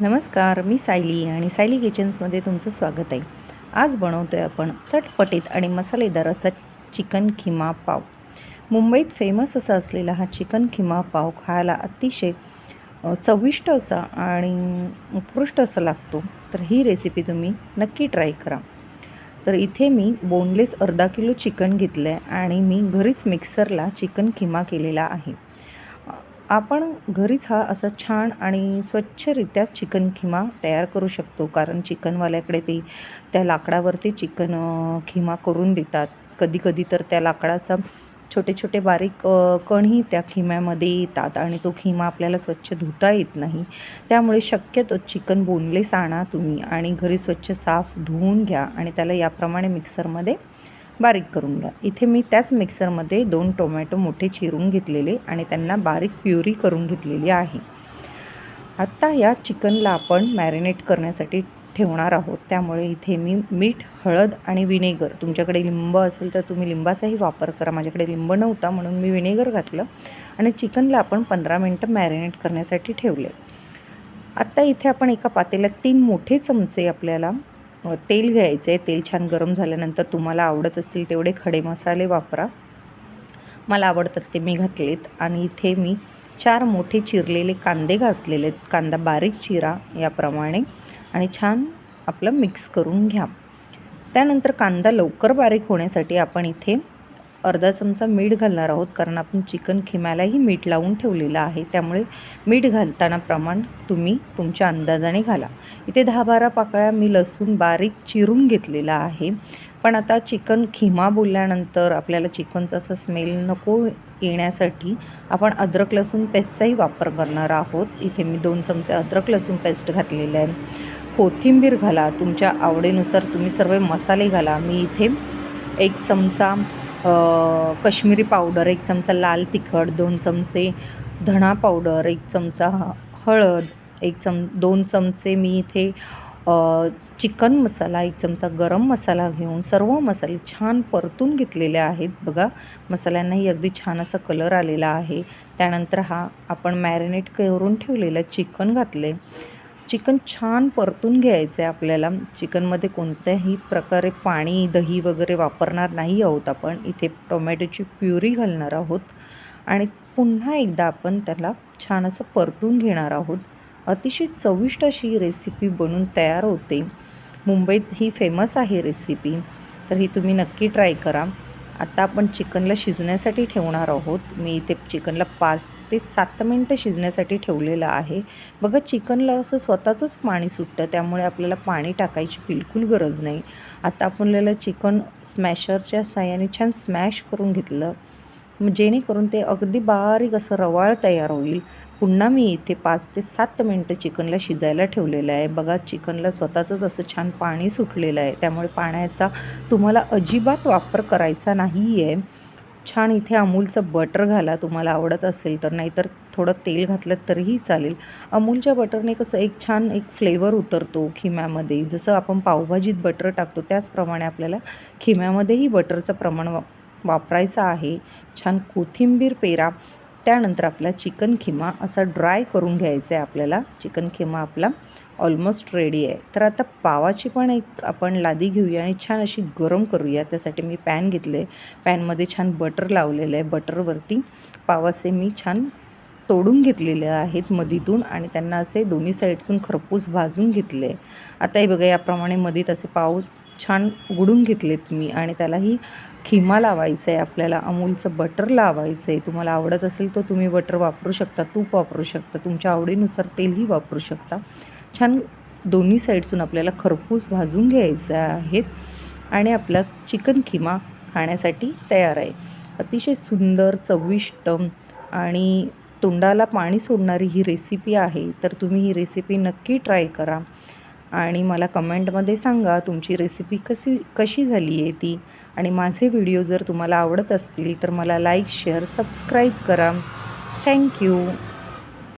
नमस्कार मी सायली आणि सायली किचन्समध्ये तुमचं स्वागत आहे. आज बनवतो आहे आपण चटपटीत आणि मसालेदार असा चिकन खिमा पाव. मुंबईत फेमस असा असलेला हा चिकन खिमा पाव खायला अतिशय चविष्ट असा आणि उत्कृष्ट असा लागतो. तर ही रेसिपी तुम्ही नक्की ट्राय करा. तर इथे मी बोनलेस अर्धा किलो चिकन घेतलं आहे आणि मी घरीच मिक्सरला चिकन खिमा केलेला आहे. आपण घरीच हा असा छान आणि स्वच्छरित्या चिकन खिमा तयार करू शकतो. कारण चिकनवाल्याकडे ते त्या लाकडावरती चिकन खिमा करून देतात. कधी कधी तर त्या लाकडाचा छोटे छोटे बारीक कणही त्या खिम्यामध्ये येतात आणि तो खिमा आपल्याला स्वच्छ धुता येत नाही. त्यामुळे शक्यतो चिकन बोनलेस आणा तुम्ही आणि घरी स्वच्छ साफ धुवून घ्या आणि त्याला याप्रमाणे मिक्सरमध्ये बारीक करून घ्या. इथे मी त्याच मिक्सरमध्ये दोन टोमॅटो मोठे चिरून घेतलेले आणि त्यांना बारीक प्युरी करून घेतलेली आहे. आत्ता या चिकनला आपण मॅरिनेट करण्यासाठी ठेवणार आहोत. त्यामुळे इथे मी मीठ हळद आणि विनेगर तुमच्याकडे लिंब असेल तर तुम्ही लिंबाचाही वापर करा. माझ्याकडे लिंब नव्हता म्हणून मी विनेगर घातलं आणि चिकनला आपण पंधरा मिनटं मॅरिनेट करण्यासाठी ठेवले. आत्ता इथे आपण एका पातेल्यात तीन मोठे चमचे आपल्याला तेल घ्यायचे तेल छान गरम झाल्यानंतर तुम्हाला आवडत असतील तेवढे खडे मसाले वापरा. मला आवडतात ते मी घातलेत. आणि इथे मी चार मोठे चिरलेले कांदे घातलेले आहेत कांदा बारीक चिरा याप्रमाणे. आणि छान आपलं मिक्स करून घ्या. त्यानंतर कांदा लवकर बारीक होण्यासाठी आपण इथे अर्धा चमचा मीठ घालणार आहोत कारण आपण चिकन खिम्यालाही मीठ लावून ठेवलेलं आहे. त्यामुळे मीठ घालताना प्रमाण तुम्ही तुमच्या अंदाजाने घाला. इथे दहा बारा पाकळ्या मी लसूण बारीक चिरून घेतलेला आहे. पण आता चिकन खिमा बोलल्यानंतर आपल्याला चिकनचा असा स्मेल नको येण्यासाठी आपण अद्रक लसूण पेस्टचाही वापर करणार आहोत. इथे मी दोन चमचे अद्रक लसूण पेस्ट घातलेले आहे. कोथिंबीर घाला. तुमच्या आवडीनुसार तुम्ही सर्व मसाले घाला. मी इथे एक चमचा कश्मीरी पावडर एक चमचा लाल तिखट दोन चमचे धणा पावडर एक चमचा हळद एक चम दोन चमचे मी इथे चिकन मसाला एक चमचा गरम मसाला घेऊन सर्व मसाले छान परतून घेतलेले आहेत. बघा मसाल्यांनाही अगदी छान असा कलर आलेला आहे. त्यानंतर हा आपण मॅरिनेट करून ठेवलेलं चिकन घातले चिकन छान परतून घ्यायचं आहे आपल्याला. चिकनमध्ये कोणत्याही प्रकारे पाणी दही वगैरे वापरणार नाही आहोत आपण. इथे टोमॅटोची प्युरी घालणार आहोत. आणि पुन्हा एकदा आपण त्याला छान असं परतून घेणार आहोत. अतिशय चविष्ट अशी रेसिपी बनून तयार होते. मुंबईत ही फेमस आहे रेसिपी तर ही तुम्ही नक्की ट्राय करा. आता आपण चिकनला शिजण्यासाठी ठेवणार आहोत. मी इथे चिकनला पाच ते सात मिनटं शिजण्यासाठी ठेवलेलं आहे. बघा चिकनला असं स्वतःचंच पाणी सुटतं त्यामुळे आपल्याला पाणी टाकायची बिलकुल गरज नाही. आता आपल्याला चिकन स्मॅशरच्या साह्याने छान स्मॅश करून घेतलं. जेणेकरून ते अगदी बारीक असं रवाळ तयार होईल. पुन्हा मी इथे पाच ते सात मिनटं चिकनला शिजायला ठेवलेलं आहे. बघा चिकनला स्वतःचंच असं छान पाणी सुटलेलं आहे. त्यामुळे पाण्याचा तुम्हाला अजिबात वापर करायचा नाही आहे छान इथे अमूलचं बटर घाला. तुम्हाला आवडत असेल तर नाहीतर थोडं तेल घातलं तरीही चालेल. अमूलच्या बटरने कसं एक छान एक फ्लेवर उतरतो खिम्यामध्ये. जसं आपण पावभाजीत बटर टाकतो त्याचप्रमाणे आपल्याला खिम्यामध्येही बटरचं प्रमाण वापरायचा आहे. छान कोथिंबीर पेरा. त्यानंतर आपला चिकन खिमा असा ड्राय करून घ्यायचा आहे आपल्याला. चिकन खिमा आपला ऑलमोस्ट रेडी आहे. तर आता पावाची पण एक आपण लादी घेऊया आणि छान अशी गरम करूया. त्यासाठी मी पॅन घेतले. पॅनमध्ये छान बटर लावलेलं आहे. बटरवरती पावाचे मी छान तोडून घेतलेले आहेत मधीतून आणि त्यांना असे दोन्ही साईडसून खरपूस भाजून घेतले. आता हे बघा याप्रमाणे मधीत असे पाव छान उघडून घेतलेत मी आणि त्यालाही खिमा लावायचं आहे आपल्याला अमूलचं बटर लावायचं आहे तुम्हाला आवडत असेल तर तुम्ही बटर वापरू शकता तूप वापरू शकता तुमच्या आवडीनुसार तेलही वापरू शकता. छान दोन्ही साईडसून आपल्याला खरपूस भाजून घ्यायचं आहेत आणि आपला चिकन खिमा खाण्यासाठी तयार आहे. अतिशय सुंदर चविष्ट आणि तोंडाला पाणी सोडणारी ही रेसिपी आहे तर तुम्ही ही रेसिपी नक्की ट्राय करा. आणि मला कमेंटमध्ये सांगा तुमची रेसिपी कशी कशी झाली आहे ती. आणि माझे व्हिडिओ जर तुम्हाला आवडत असतील तर मला लाईक शेअर सबस्क्राईब करा. Thank you